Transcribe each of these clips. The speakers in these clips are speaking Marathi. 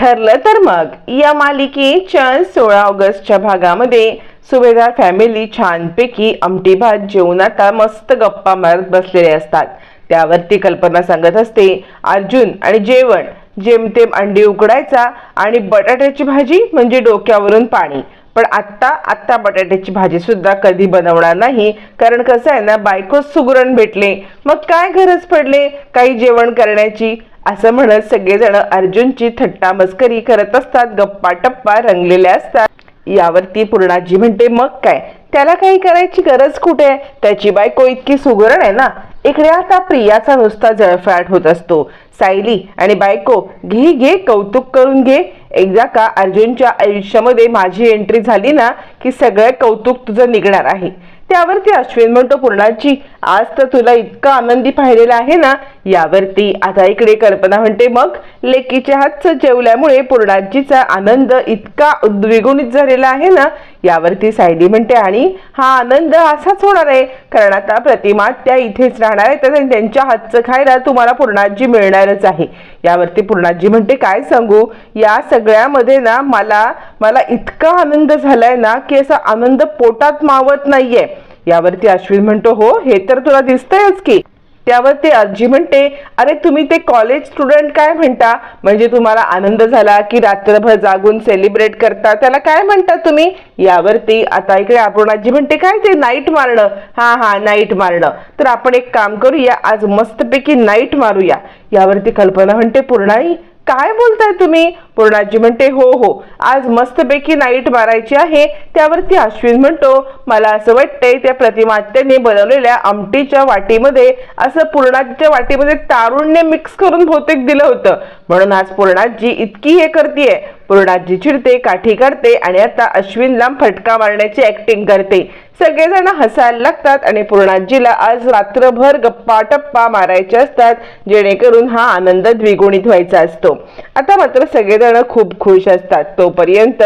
ठरलं तर मग. या मालिकेच्या सोळा ऑगस्टच्या भागामध्ये सुभेदार फॅमिली छानपैकी आमटी भात जेवून आता मस्त गप्पा मारत बसलेले असतात. त्यावरती कल्पना सांगत असते अर्जुन आणि जेवण जेमतेम अंडी उकडायचा आणि बटाट्याची भाजी म्हणजे डोक्यावरून पाणी. पण आत्ता आत्ता बटाट्याची भाजी सुद्धा कधी बनवणार नाही. कारण कसं आहे ना बायको सुगरण भेटले. मग काय गरज पडले? काही जेवण करण्याची? असं म्हणत सगळेजण अर्जुनची थट्टा मस्करी करत असतात गप्पा टप्पा रंगलेल्या असतात. यावरती पूर्णाजी म्हणते मग काय? त्याला काही करायची गरज कुठे? आहे त्याची बायको इतकी सुगरण आहे ना? इकडे आता प्रियाचा नुसता जळफळाट होत असतो. सायली आणि बायको घे घे कौतुक करून घे. एकदा का अर्जुनच्या आयुष्यामध्ये माझी एंट्री झाली ना की सगळं कौतुक तुझं निघणार आहे. त्यावरती अश्विन म्हणतो पूर्णाची आज तर तुला इतका आनंदी पाहिलेला आहे ना यावरती आता इकडे कल्पना म्हणते मग लेकीच्या हातचं जेवल्यामुळे पूर्णाजीचा आनंद इतका द्विगुणित झालेला आहे ना यावरती सायली म्हणते आणि हा आनंद असाच होणार आहे कारण आता प्रतिमा त्या इथेच राहणार आहे तर त्यांच्या हातचं खायला तुम्हाला पूर्णाजी मिळणारच आहे. यावरती पूर्णाजी म्हणते काय सांगू या सगळ्यामध्ये ना मला मला इतका आनंद झालाय ना की असा आनंद पोटात मावत नाहीये. यावरती अश्विन म्हणतो हो हे तर तुला दिसतंयच की. त्यावर ते आजी म्हणते अरे तुम्ही ते कॉलेज स्टुडंट काय म्हणता? म्हणजे तुम्हाला आनंद झाला की रात्रभर जागून सेलिब्रेट करता? त्याला काय म्हणता तुम्ही? यावरती आता इकडे आपण आजी म्हणते काय ते नाईट मारणं? हा हा नाईट मारणं. तर आपण एक काम करूया आज मस्तपैकी नाईट मारूया. यावरती कल्पना म्हणते पूर्णाई काय बोलताय तुम्ही? पूर्णाजी म्हणते हो हो आज मस्तपैकी नाईट मारायची आहे. त्यावरती अश्विन म्हणतो मला असं वाटतंय त्या प्रतिमात्याने बनवलेल्या आमटीच्या वाटीमध्ये असं पूर्णाजीच्या वाटीमध्ये तारुण्य मिक्स करून बहुतेक दिलं होतं. म्हणून आज पूर्णाजी इतकी हे करतीये. पूर्णाजी चिडते काठी काढते आणि आता अश्विनला फटका मारण्याची ऍक्टिंग करते. सगळेजण हसायला लागतात आणि पूर्णाजीला आज रात्रभर गप्पा टप्पा मारायचे असतात जेणेकरून हा आनंद द्विगुणित व्हायचा असतो. आता मात्र सगळेजण खूप खुश असतात. तोपर्यंत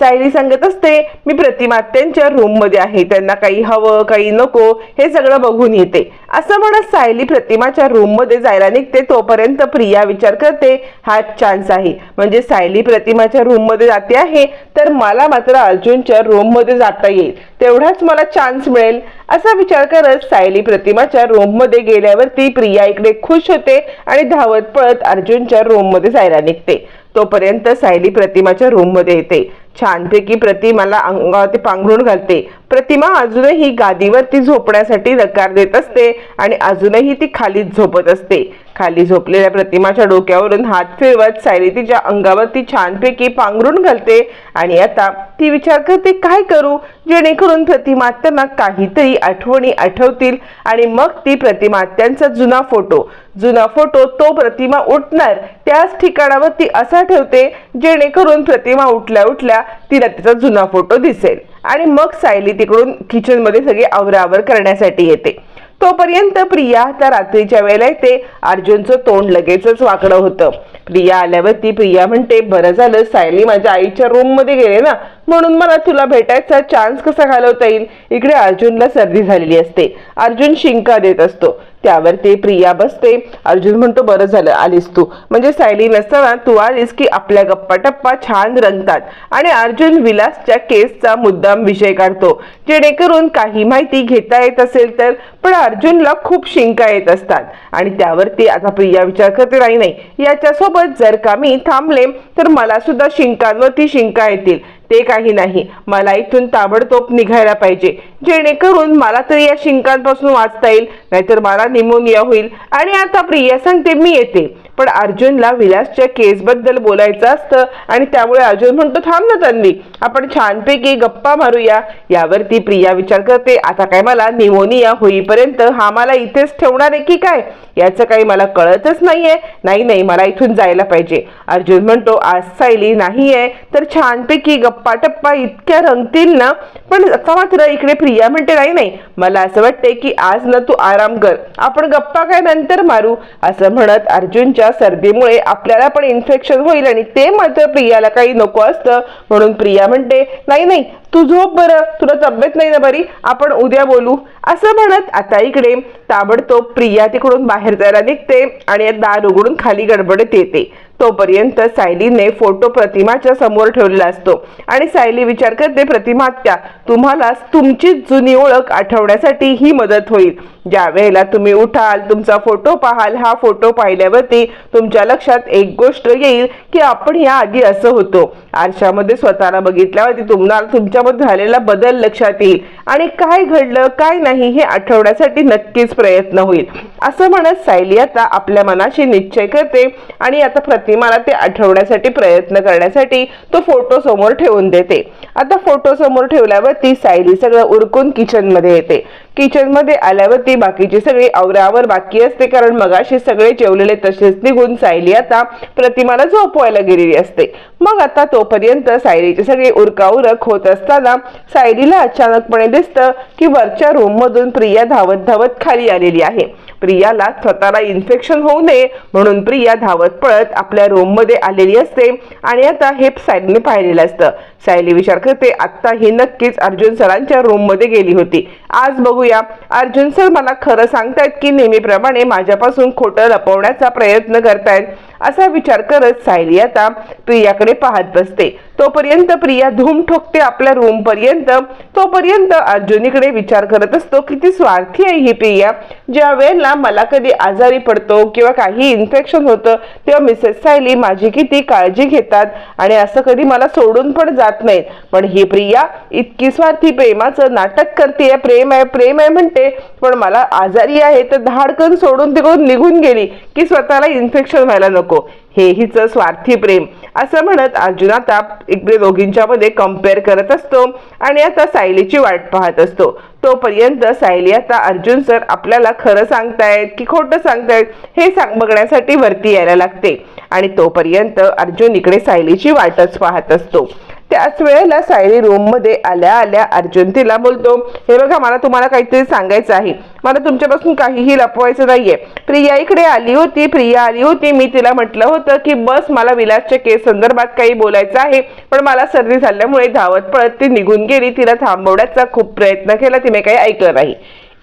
सायली सांगत असते मी प्रतिमात्यांच्या त्यांच्या रूममध्ये आहे त्यांना काही हवं काही नको हे सगळं बघून येते. असं म्हणत सायली प्रतिमाच्या रूममध्ये जायला निघते. तोपर्यंत प्रिया विचार करते हा चान्स आहे. म्हणजे सायली प्रतिमाच्या रूममध्ये जाते आहे तर मला मात्र अर्जुनच्या रूममध्ये जाता येईल. तेवढाच मला चान्स मिळेल. असा विचार करत सायली प्रतिमाच्या रूममध्ये गेल्यावरती प्रिया इकडे खुश होते आणि धावत पळत अर्जुनच्या रूममध्ये जायला निघते. तोपर्यंत सायली प्रतिमाच्या रूममध्ये येते. छानपैकी प्रतिमाला अंगावरती पांघरून घालते. प्रतिमा अजूनही गादीवरती झोपण्यासाठी नकार देत असते आणि अजूनही ती खालीच झोपत असते. खाली झोपलेल्या प्रतिमाच्या डोक्यावरून हात फिरवत सायली तिच्या अंगावरती छानपैकी पांघरून घालते आणि आता ती विचार करते काय करू? जेणेकरून प्रतिमात्यांना काहीतरी आठवणी आठवतील आणि मग ती प्रतिमात्यांचा जुना फोटो जुना फोटो तो प्रतिमा उठणार. त्याच ठिकाणावर ती असा ठेवते जेणेकरून प्रतिमा उठल्या उठल्या तिला तिचा जुना फोटो दिसेल. आणि मग सायली तिकडून किचनमध्ये सगळी आवरावर करण्यासाठी येते. तोपर्यंत प्रिया त्या रात्रीच्या वेळेला येते अर्जुनचं तोंड लगेचच वाकडं होतं. प्रिया आल्यावरती प्रिया म्हणते बरं झालं सायली माझ्या आईच्या रूममध्ये गेले ना म्हणून मला तुला भेटायचा चान्स कसा घालवता येईल? इकडे अर्जुनला सर्दी झालेली असते. अर्जुन शिंका देत असतो. त्यावर ते प्रिया बसते. अर्जुन म्हणतो बरं झालं आलीस तू. म्हणजे सायली नसताना तू आलीस की आपल्या गप्पा टप्पा छान रंगतात. आणि अर्जुन विलासच्या केसचा मुद्दाम विषय काढतो. जेणेकरून काही माहिती घेता येत असेल तर पण अर्जुनला खूप शिंका येत असतात. आणि त्यावरती आता प्रिया विचार करते नाही नाही याच्यासोबत जर का मी थांबले तर मला सुद्धा शिंकांवरती शिंका येतील. ते काही नाही. मला इथून ताबडतोब निघायला पाहिजे. जेणेकरून मला तरी या शिंकांपासून वाचता येईल नाहीतर मला निमोनिया होईल. आणि आता प्रिया सांगते मी येते. पण अर्जुनला विलासच्या केसबद्दल बोलायचं असतं आणि त्यामुळे अर्जुन म्हणतो थांब ना तन्वी आपण छानपैकी गप्पा मारूया. यावरती प्रिया विचार करते आता काय मला निमोनिया होईपर्यंत हा मला इथेच ठेवणार आहे की काय? याचं काही मला कळतच नाहीये. नाही नाही मला इथून जायला पाहिजे. अर्जुन म्हणतो आज सायली नाहीये तर छानपैकी गप्पा टप्पा इतक्या रंगतील ना पण आता मात्र इकडे प्रिया म्हणते नाही नाही मला असं वाटतंय की आज ना तू आराम कर. आपण गप्पा काय नंतर मारू? असं म्हणत अर्जुनच्या सर्दीमुळे आपल्याला पण इन्फेक्शन होईल आणि ते मात्र प्रियाला काही नको असतं. म्हणून प्रिया म्हणते नाही नाही तू झोप बरं तुला तब्येत नाही ना बरी आपण उद्या बोलू. असं म्हणत आता इकडे ताबडतोब प्रिया तिकडून बाहेर जायला निघते आणि दार उघडून खाली गडबडत येते. तोपर्यंत सायलीने फोटो प्रतिमाच्या समोर ठेवलेला असतो. आणि सायली विचार करते प्रतिमा त्या तुम्हाला तुमची जुनी ओळख आठवण्यासाठी ही मदत होईल. ज्या वेळेला तुम्ही उठाल तुमचा फोटो पाहाल हा फोटो पाहिल्यावरती तुमच्या लक्षात एक गोष्ट येईल की आपण या आधी असं होतो. आरशामध्ये स्वतःला बघितल्यावरती तुम्हाला तुमच्यामध्ये झालेला बदल लक्षात येईल. आणि काय घडलं काय नाही हे आठवण्यासाठी नक्कीच प्रयत्न होईल. असं म्हणत सायली आता आपल्या मनाशी निश्चय करते आणि आता प्रतिमाला ते आठवण्यासाठी प्रयत्न करण्यासाठी तो फोटो समोर ठेवून देते. आता फोटो समोर ठेवल्यावरती सायली सगळं उरकून किचनमध्ये येते. किचनमध्ये आल्यावरती बाकीची सगळी आवरावर बाकी असते कारण मगाशी सगळे जेवलेले तसेच निघून सायली आता प्रतिमाला झोपवायला गेलेली असते. मग आता तोपर्यंत सायलीचे सगळे उरकाउरक होत असताना सायलीला अचानकपणे दिसतं की वरच्या रूम मधून प्रिया धावत धावत खाली आलेली आहे. प्रियाला स्वतःला इन्फेक्शन होऊ नये म्हणून प्रिया धावत पळत आपल्या रूममध्ये आलेली असते. आणि आता हे सायलीने पाहिलेलं असतं. सायली विचार करते आत्ता ही नक्कीच अर्जुन सरांच्या रूममध्ये गेली होती. आज बघूया. अर्जुन सर मला खरं सांगतायत की नेहमीप्रमाणे माझ्यापासून खोटं लपवण्याचा प्रयत्न करतायत. असा विचार करत सायली आता प्रियाकडे पाहत बसते. तोपर्यंत प्रिया धूम ठोकते आपल्या रूम पर्यंत. तोपर्यंत अर्जुनीकडे विचार करत असतो किती स्वार्थी आहे ही प्रिया. ज्या वेळेला मला कधी आजारी पडतो किंवा काही इन्फेक्शन होतं तेव्हा मिसेस सायली माझी किती काळजी घेतात आणि असं कधी मला सोडून पण जात नाहीत. पण ही प्रिया इतकी स्वार्थी प्रेमाचं नाटक करते. प्रेम आहे प्रेम आहे म्हणते. पण मला आजारी आहे तर धाडकन सोडून तिकडून निघून गेली की स्वतःला इन्फेक्शन व्हायला नको. हे हिच स्वार्थी प्रेम असं म्हणत अर्जुन आता इकडे दोघींच्या मध्ये कंपेअर करत असतो आणि आता सायलीची वाट पाहत असतो. तोपर्यंत सायली आता अर्जुन सर आपल्याला खरं सांगतायत की खोटं सांगतायत हे सांग बघण्यासाठी वरती यायला लागते. आणि तोपर्यंत अर्जुन इकडे सायलीची वाटच पाहत असतो. त्याच वेळेला सायली रूममध्ये आल्या आल्या अर्जुन तिला बोलतो हे बघा मला तुम्हाला काहीतरी सांगायचं आहे. मला तुमच्यापासून काहीही लपवायचं नाहीये. प्रिया इकडे आली होती प्रिया आली होती. मी तिला म्हटलं होतं की बस मला विलासच्या केस संदर्भात काही बोलायचं आहे. पण मला सर्दी झाल्यामुळे धावत पळत ती निघून गेली. तिला थांबवण्याचा खूप प्रयत्न केला. तिने काही ऐकलं नाही.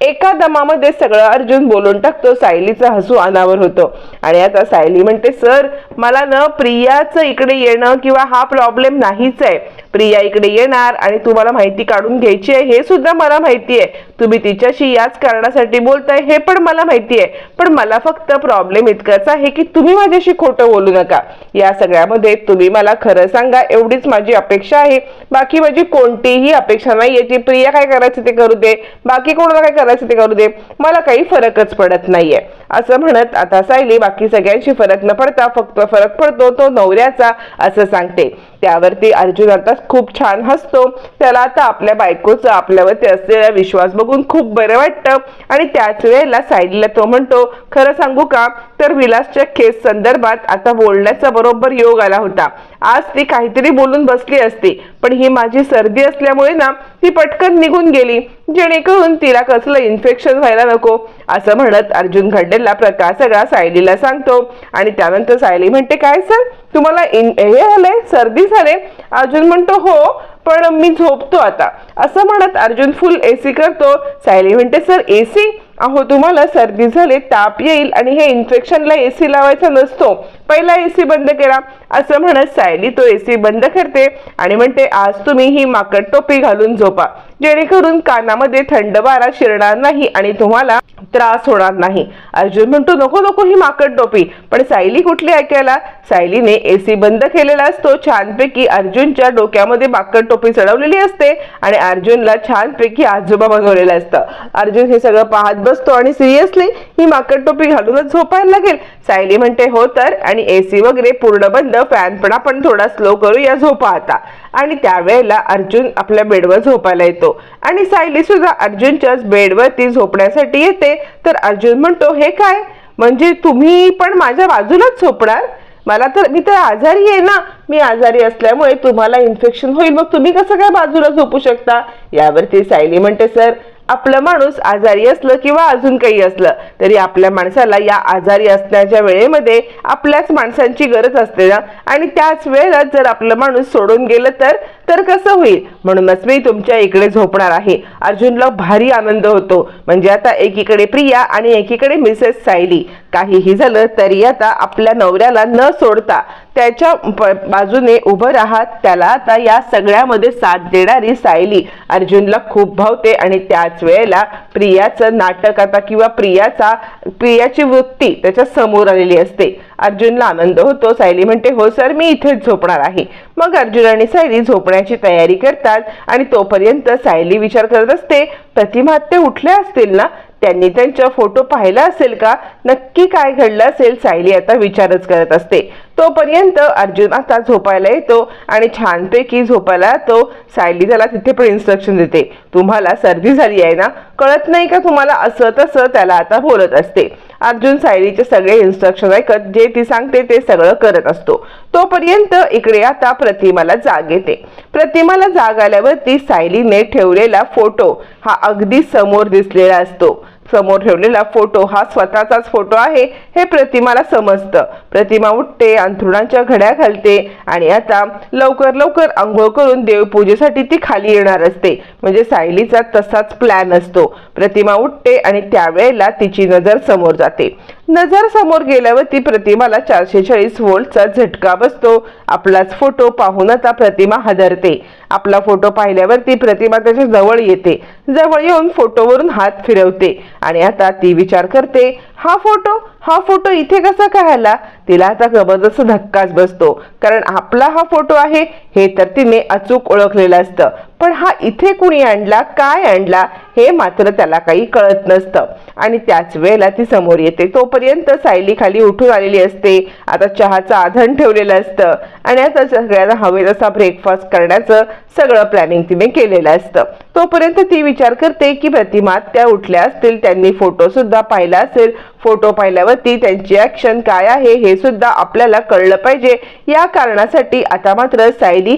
एका दमामध्ये सगळं अर्जुन बोलून टाकतो. सायलीचं हसू अनावर होतं. आणि आता सायली म्हणते सर मला न प्रियाचं इकडे येणं किंवा हा प्रॉब्लेम नाहीच आहे. प्रिया इकडे येणार आणि तुम्हाला माहिती काढून घ्यायची आहे हे सुद्धा मला माहिती आहे. तुम्ही तिच्याशी याच कारणासाठी बोलताय हे पण मला माहिती आहे. पण मला फक्त प्रॉब्लेम इतकाच आहे की तुम्ही माझ्याशी खोटं बोलू नका. या सगळ्यामध्ये तुम्ही मला खरं सांगा एवढीच माझी अपेक्षा आहे. बाकी माझी कोणतीही अपेक्षा नाही याची प्रिया काय करायचं ते करू दे. बाकी कोणाला काय करायचं ते करू दे. मला काही फरकच पडत नाहीये. असं म्हणत आता सायली बाकी सगळ्यांशी फरक न पडता फक्त फरक पडतो तो नवऱ्याचा असं सांगते. त्यावरती अर्जुन आता खूप छान हसतो. त्याला आता आपल्या बायकोचं आपल्यावरती असलेला विश्वास बघून खूप बरं वाटतं. आणि त्याच वेळेला सायलीला तो म्हणतो खरं सांगू का? तर विलासच्या केस संदर्भात आता बोलण्याचा बरोबर योग आला होता. आज ती काहीतरी बोलून बसली असती. पण ही माझी सर्दी असल्यामुळे ना ती पटकन निघून गेली. जेणेकरून तिला कसलं इन्फेक्शन व्हायला नको. असं म्हणत अर्जुन घडलेला प्रकार सगळा सायलीला सांगतो. आणि त्यानंतर सायली म्हणते काय सर? तुम्हाला इन हे झालंय सर्दी झाले? अर्जुन म्हणतो हो पण मी झोपतो आता. असं म्हणत अर्जुन फुल एसी करतो. सायली म्हणते सर एसी अहो तुम्हाला सर्दी झाली ताप येईल आणि हे इन्फेक्शनला एसी लावायचा नसतो. पहिला एसी बंद केला असं म्हणत सायली तो एसी बंद करते आणि म्हणते आज तुम्ही ही माकड टोपी घालून झोपा. जेणेकरून कानामध्ये थंड वारा शिरणार नाही आणि तुम्हाला त्रास होणार नाही. अर्जुन म्हणतो नको नको ही माकड टोपी. पण सायली कुठली ऐकायला? सायलीने एसी बंद केलेला असतो. छानपैकी अर्जुनच्या डोक्यामध्ये माकड टोपी चढवलेली असते आणि अर्जुनला छानपैकी आजोबा बनवलेलं असतं. अर्जुन हे सगळं पाहत बसतो आणि सिरियसली ही माकड टोपी घालूनच झोपायला लागेल. सायली म्हणते हो तर. आणि एसी वगैरे पूर्ण बंद फॅन पण आपण थोडा स्लो करूया झोपा आता. आणि त्यावेळेला अर्जुन आपल्या बेडवर झोपायला येतो. आणि सायली सुद्धा अर्जुनच्याच बेडवरती झोपण्यासाठी येते. तर अर्जुन म्हणतो हे काय? म्हणजे तुम्ही पण माझ्या बाजूलाच झोपणार? मला तर मी तर आजारी आहे ना. मी आजारी असल्यामुळे तुम्हाला इन्फेक्शन होईल. मग तुम्ही कसं काय बाजूला झोपू शकता? यावरती सायली म्हणते सर आपलं माणूस आजारी असलं किंवा अजून काही असलं तरी आपल्या माणसाला या आजारी असण्याच्या वेळेमध्ये आपल्याच माणसांची गरज असते ना? आणि त्याच वेळेला जर आपलं माणूस सोडून गेलं तर तर कसं होईल? म्हणूनच मी तुमच्या इकडे झोपणार आहे. अर्जुनला भारी आनंद होतो. म्हणजे आता एकीकडे प्रिया आणि एकीकडे मिसेस सायली. काहीही झालं तरी आता आपल्या नवऱ्याला न सोडता त्याच्या प- बाजूने उभं राहत त्याला आता या सगळ्यामध्ये साथ देणारी सायली अर्जुनला खूप भावते आणि त्याच वेळेला प्रियाचं नाटक आता किंवा प्रियाचा प्रियाची वृत्ती त्याच्यासमोर आलेली असते. अर्जुनला आनंद होतो. सायली म्हणते हो सर मी इथेच झोपणार आहे. मग अर्जुन आणि सायली झोपण्याची तयारी करतात आणि तोपर्यंत सायली विचार करत असते प्रतिमा ते उठल्या असतील ना? त्यांनी त्यांचा फोटो पाहिला असेल का? नक्की काय घडलं असेल? सायली आता विचारच करत असते. तोपर्यंत अर्जुन आता झोपायला येतो आणि छानपैकी झोपायला येतो सायली त्याला तिथे पण इन्स्ट्रक्शन देते. तुम्हाला सर्दी झाली आहे ना? कळत नाही का तुम्हाला असं तसं त्याला आता बोलत असते. अर्जुन सायलीचे सगळे इन्स्ट्रक्शन ऐकत जे ती सांगते ते सगळं करत असतो. तोपर्यंत इकडे आता प्रतिमाला जाग येते. प्रतिमाला जाग आल्यावरती सायलीने ठेवलेला फोटो हा अगदी समोर दिसलेला असतो. समोर ठेवलेला फोटो हा स्वतःचाच फोटो आहे हे प्रतिमाला समजतं. प्रतिमा उठते अंथरुणांच्या घड्या घालते आणि आता लवकर लवकर आंघोळ करून देवपूजेसाठी ती खाली येणार असते. म्हणजे सायलीचा तसाच प्लॅन असतो. प्रतिमा उठते आणि त्यावेळेला तिची नजर समोर जाते. नजर समोर गेल्यावर ती प्रतिमाला चारशे चाळीस वोल्टचा झटका बसतो. आपलाच फोटो पाहून आता प्रतिमा हादरते. आपला फोटो पाहिल्यावर ती प्रतिमा त्याच्याजवळ येते. जवळ येऊन फोटोवरून हात फिरवते आणि आता ती विचार करते हा फोटो हा फोटो इथे कसा काय आला? तिला आता जबरदस्त धक्काच बसतो. कारण आपला हा फोटो आहे हे तर तिने अचूक ओळखलेलं असतं. पण हा इथे कुणी आणला काय आणला हे मात्र त्याला काही कळत नसतं. आणि त्याच वेळेला ती समोर येते. तोपर्यंत सायली खाली उठून आलेली असते. आता चहाचं आधण ठेवलेलं असतं. आणि आता सगळ्यांना हवे तसा ब्रेकफास्ट करण्याचं सगळं प्लॅनिंग तिने केलेलं असतं. तोपर्यंत ती विचार करते की प्रतिमा त्या उठल्या असतील त्यांनी फोटो सुद्धा पाहिला असेल. फोटो पाहिल्यावरती त्यांची ॲक्शन काय आहे हे सुद्धा आपल्याला कळलं पाहिजे. या कारणासाठी आता मात्र सायली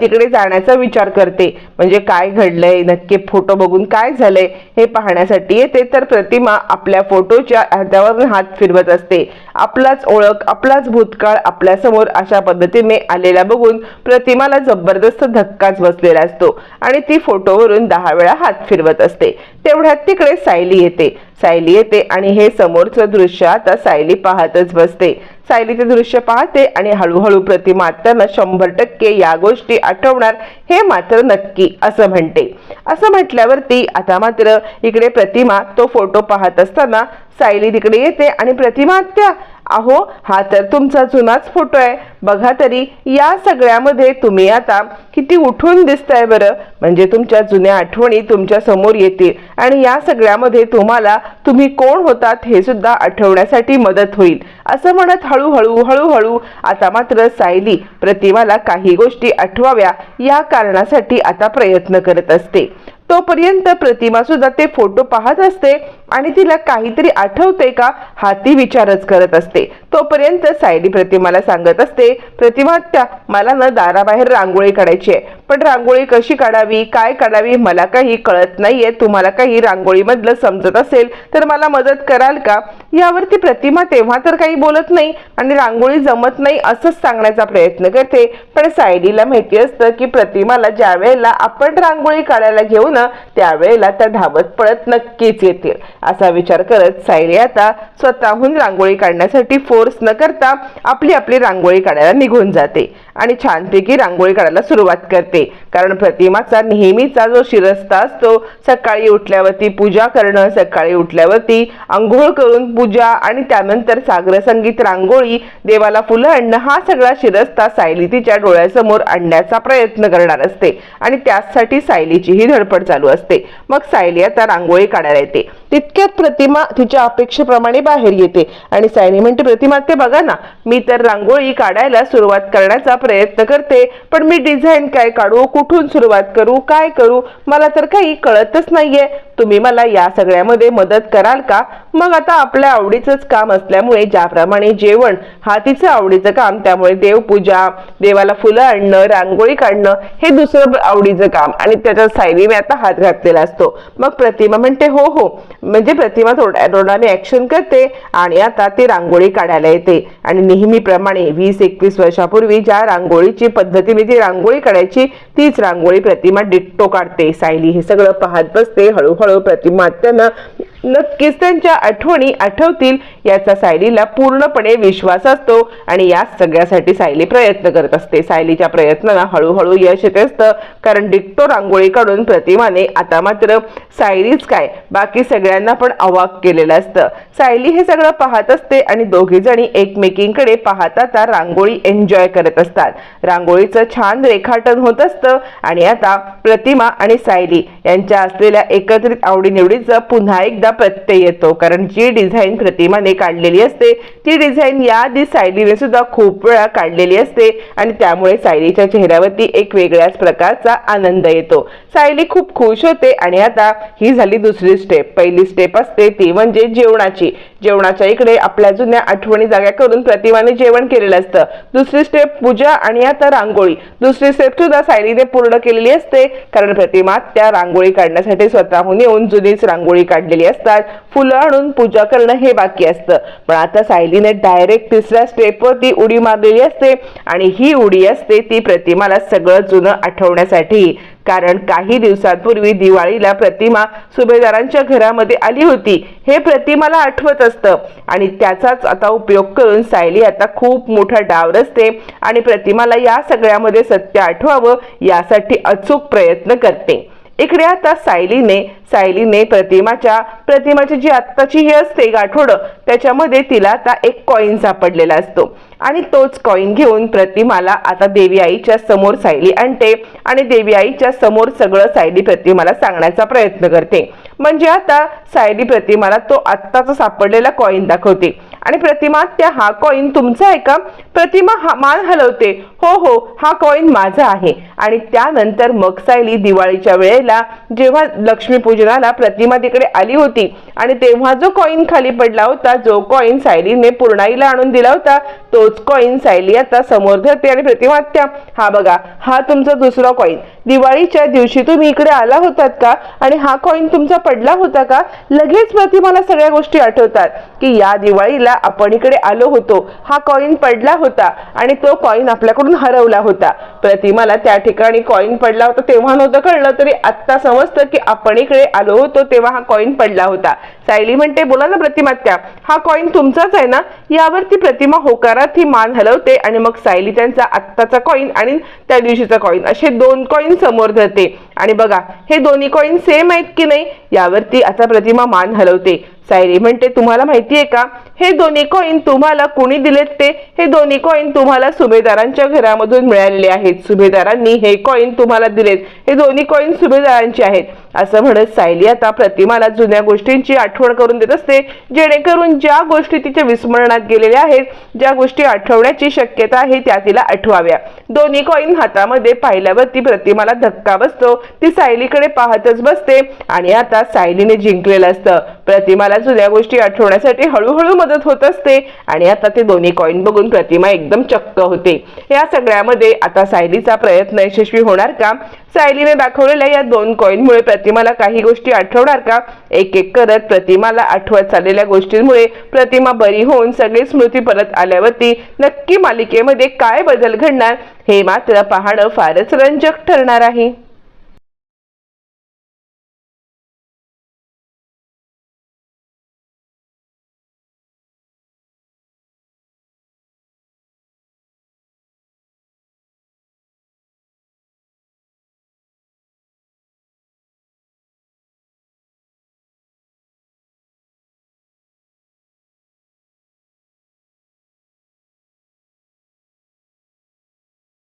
तिकडे जाण्याचा विचार करते. म्हणजे काय घडलंय नक्की फोटो बघून काय झालंय हे पाहण्यासाठी येते. तर प्रतिमा आपल्या फोटोच्या हातावर हात फिरवत असते. आपलाच ओळख आपलाच भूतकाळ आपल्यासमोर अशा पद्धतीने आलेला बघून प्रतिमाला जबरदस्त धक्काच बसलेला असतो आणि ती फोटोवरून दहा वेळा हात फिरवत असते. तेवढ्यात तिकडे सायली येते. सायली येते आणि हे समोरचं दृश्य आता सायली पाहतच बसते. सायली ते दृश्य पाहते आणि हळूहळू प्रतिमा त्यांना शंभर टक्के या गोष्टी आठवणार हे मात्र नक्की असं म्हणते. असं म्हटल्यावरती आता मात्र इकडे प्रतिमा तो फोटो पाहत असताना सायली तिकडे येते आणि प्रतिमा आत्या अहो हा तर तुमचा जुनाच फोटो आहे. बघा तरी या सगळ्यामध्ये तुम्ही आता किती उठून दिसताय बरं. म्हणजे तुमच्या जुन्या आठवणी तुमच्यासमोर येतील आणि या सगळ्यामध्ये तुम्हाला तुम्ही कोण होतात हे सुद्धा आठवण्यासाठी मदत होईल. असं म्हणत हळूहळू हळूहळू आता मात्र सायली प्रतिमाला काही गोष्टी आठवाव्या या कारणासाठी आता प्रयत्न करत असते. तोपर्यंत प्रतिमा सुद्धा ते फोटो पाहत असते आणि तिला काहीतरी आठवते का हा ती विचारच करत असते. तोपर्यंत सायली प्रतिमाला सांगत असते प्रतिमा त्या मला ना दाराबाहेर रांगोळी काढायची आहे. पण रांगोळी कशी काढावी काय काढावी मला काही कळत नाहीये. तुम्हाला काही रांगोळीमधलं समजत असेल तर मला मदत कराल का? यावरती प्रतिमा तेव्हा तर काही बोलत नाही आणि रांगोळी जमत नाही असंच सांगण्याचा प्रयत्न करते. पण सायलीला माहिती असतं की प्रतिमाला ज्या वेळेला आपण रांगोळी काढायला घेऊन ना त्यावेळेला त्या धावत पळत नक्कीच येतील. असा विचार करत सायली आता स्वतःहून रांगोळी काढण्यासाठी फोर्स न करता आपली आपली रांगोळी काढायला निघून जाते. आणि छानपैकी रांगोळी काढायला सुरुवात करते. कारण प्रतिमाचा नेहमीचा जो शिरस्ता असतो सकाळी उठल्यावरती पूजा करणं सकाळी उठल्यावरती आंघोळ करून पूजा आणि त्यानंतर सागर संगीत रांगोळी देवाला फुलं आणणं हा सगळा शिरस्ता सायली तिच्या डोळ्यासमोर आणण्याचा प्रयत्न करणार असते. आणि त्यासाठी सायलीचीही धडपड चालू असते. मग सायली आता रांगोळी काढायला येते. तितक्यात प्रतिमा तिच्या अपेक्षेप्रमाणे बाहेर येते. आणि सायली म्हणते प्रतिमा ते बघा ना मी तर रांगोळी काढायला सुरुवात करण्याचा प्रयत्न करते पण मी डिझाईन काय काढू कुठून सुरुवात करू काय करू मला तर काही कळतच नाहीये. तुम्ही मला या सगळ्यामध्ये मदत कराल का? मग आता आपल्या आवडीचंच काम असल्यामुळे ज्याप्रमाणे जेवण हा तिचं आवडीचं काम त्यामुळे देवपूजा देवाला फुलं आणणं रांगोळी काढणं हे दुसरं आवडीचं काम. आणि त्याच्यात सायलीने आता हात घातलेला असतो. मग प्रतिमा म्हणते हो हो. म्हणजे प्रतिमा थोड्या तोंडाने ऍक्शन करते आणि आता ती रांगोळी काढायला येते. आणि नेहमीप्रमाणे वीस एकवीस वर्षापूर्वी ज्या रांगोळीची पद्धतीने ती रांगोळी काढायची तीच रांगोळी प्रतिमा डिट्टो काढते. सायली हे सगळं पाहत बसते. हळूहळू प्रतिमा त्यांना नक्कीच त्यांच्या आठवणी आठवतील याचा सायलीला पूर्णपणे विश्वास असतो आणि या सगळ्यासाठी सायली प्रयत्न करत असते. सायलीच्या प्रयत्नाला हळूहळू यश येत असतं. कारण डिक्टो रांगोळी काढून प्रतिमाने आता मात्र सायलीच काय बाकी सगळ्यांना पण अवाक केलेलं असतं. सायली हे सगळं पाहत असते आणि दोघी जणी एकमेकींकडे पाहत आता रांगोळी एन्जॉय करत असतात. रांगोळीचं छान रेखाटन होत असतं आणि आता प्रतिमा आणि सायली यांच्या असलेल्या एकत्रित आवडीनिवडीचं पुन्हा एकदा प्रत्यय येतो कारण जी डिझाईन प्रतिमाने काढलेली असते ती डिझाईन या आधी सायलीने सुद्धा खूप वेळा काढलेली असते आणि त्यामुळे सायलीच्या चेहऱ्यावरती एक वेगळ्याच प्रकारचा आनंद येतो. सायली खूप खुश होते आणि आता ही झाली दुसरी स्टेप पहिली स्टेप असते ती म्हणजे जेवणाची. जेवणाच्या इकडे आपल्या जुन्या आठवणी जाग्या करून प्रतिमाने जेवण केलेलं असतं. दुसरी स्टेप पूजा आणि आता रांगोळी. दुसरी स्टेप सुद्धा सायलीने पूर्ण केलेली असते कारण प्रतिमा त्या रांगोळी काढण्यासाठी स्वतःहून येऊन जुनीच रांगोळी काढलेली असते. असतात. फुलं आणून पूजा करणं हे बाकी असतं. पण आता सायलीने डायरेक्ट तिसऱ्या स्टेपवरती उडी मारलेली असते आणि ही उडी असते ती प्रतिमाला सगळं जुनं आठवण्यासाठी. कारण काही दिवसांपूर्वी दिवाळीला प्रतिमा सुभेदारांच्या घरामध्ये आली होती. हे प्रतिमाला आठवत असतं. आणि त्याचाच आता उपयोग करून सायली आता खूप मोठा डाव रचते आणि प्रतिमाला या सगळ्यामध्ये सत्य आठवावं यासाठी अचूक प्रयत्न करते. इकडे आता सायलीने सायलीने प्रतिमाच्या प्रतिमाची जी आत्ताची ही असते गाठोडं त्याच्यामध्ये तिला आता एक कॉईन सापडलेला असतो. आणि तोच कॉईन घेऊन प्रतिमाला आता देवी आईच्या समोर सायली आणते आणि देवी आईच्या समोर सगळं सायली प्रतिमाला सांगण्याचा प्रयत्न करते. म्हणजे आता सायली प्रतिमाला तो आत्ताचा सापडलेला कॉईन दाखवते. आणि प्रतिमा त्या हा कॉईन तुमचा आहे का प्रतिमा हा मान हलवते. हो हो हा कॉईन माझा आहे. आणि त्यानंतर मग सायली दिवाळीच्या वेळेला जेव्हा लक्ष्मीपूजनाला प्रतिमा तिकडे आली होती आणि तेव्हा जो कॉईन खाली पडला होता जो कॉईन सायलीने पूर्णाईला आणून दिला होता तोच कॉईन सायली आता समोर धरते आणि प्रतिमा त्या हा बघा हा तुमचा दुसरा कॉईन दिवाळीच्या दिवशी तुम्ही इकडे आला होतात का? आणि हा कॉईन तुमचा पडला होता का? लगेच प्रतिमाला सगळ्या गोष्टी आठवतात की या दिवाळीला आपण इकडे आलो होतो हा कॉईन पडला होता आणि तो कॉईन आपल्याकडून हरवला होता. प्रतिमाला त्या ठिकाणी कॉईन पडला होता. तेव्हा नव्हतं कळलं तरी आत्ता समजतं की आपण इकडे आलो होतो तेव्हा हा कॉईन पडला होता. सायली म्हणते बोला ना प्रतिमा त्या हा कॉईन तुमचाच आहे ना? यावरती प्रतिमा होकारात ही मान हलवते आणि मग सायली त्यांचा आत्ताचा कॉईन आणि त्या दिवशीचा कॉईन असे दोन कॉईन समोर धरते. आणि बघा हे दोन्ही कॉईन सेम आहेत की नाही? यावरती आता प्रतिमा मान हलवते. सायली म्हणते तुम्हाला माहिती आहे का? हे दोन्ही कॉईन तुम्हाला कुणी दिलेत ते? हे दोन्ही कॉईन तुम्हाला सुभेदारांच्या घरामधून मिळालेले आहेत. सुभेदारांनी हे कॉईन तुम्हाला दिलेत. हे दोन्ही कॉईन सुभेदारांचे आहेत. असं म्हणत सायली आता प्रतिमाला जुन्या गोष्टींची आठवण करून देत असते जेणेकरून ज्या गोष्टी तिच्या विस्मरणात गेलेल्या आहेत ज्या गोष्टी आठवण्याची शक्यता आहे त्या तिला आठवाव्या. दोन्ही कॉईन हातामध्ये पाहिल्यावर ती प्रतिमाला धक्का बसतो. ती सायलीकडे पाहतच बसते आणि आता सायलीने जिंकलेलं असतं. प्रतिमाला जुन्या गोष्टी आठवण्यासाठी हळूहळू मदत होत असते. आणि आता ते दोन्ही कॉईन बघून प्रतिमा एकदम चक्क होते. या सगळ्यामध्ये आता सायलीचा प्रयत्न यशस्वी होणार का? सायलीने दाखवलेल्या या दोन कॉईनमुळे प्रतिमाला काही गोष्टी आठवणार का? एक एक करत प्रतिमाला आठवत चाललेल्या गोष्टींमुळे प्रतिमा बरी होऊन सगळी स्मृती परत आल्यावरती नक्की मालिकेमध्ये काय बदल घडणार हे मात्र पाहणं फारच रंजक ठरणार आहे.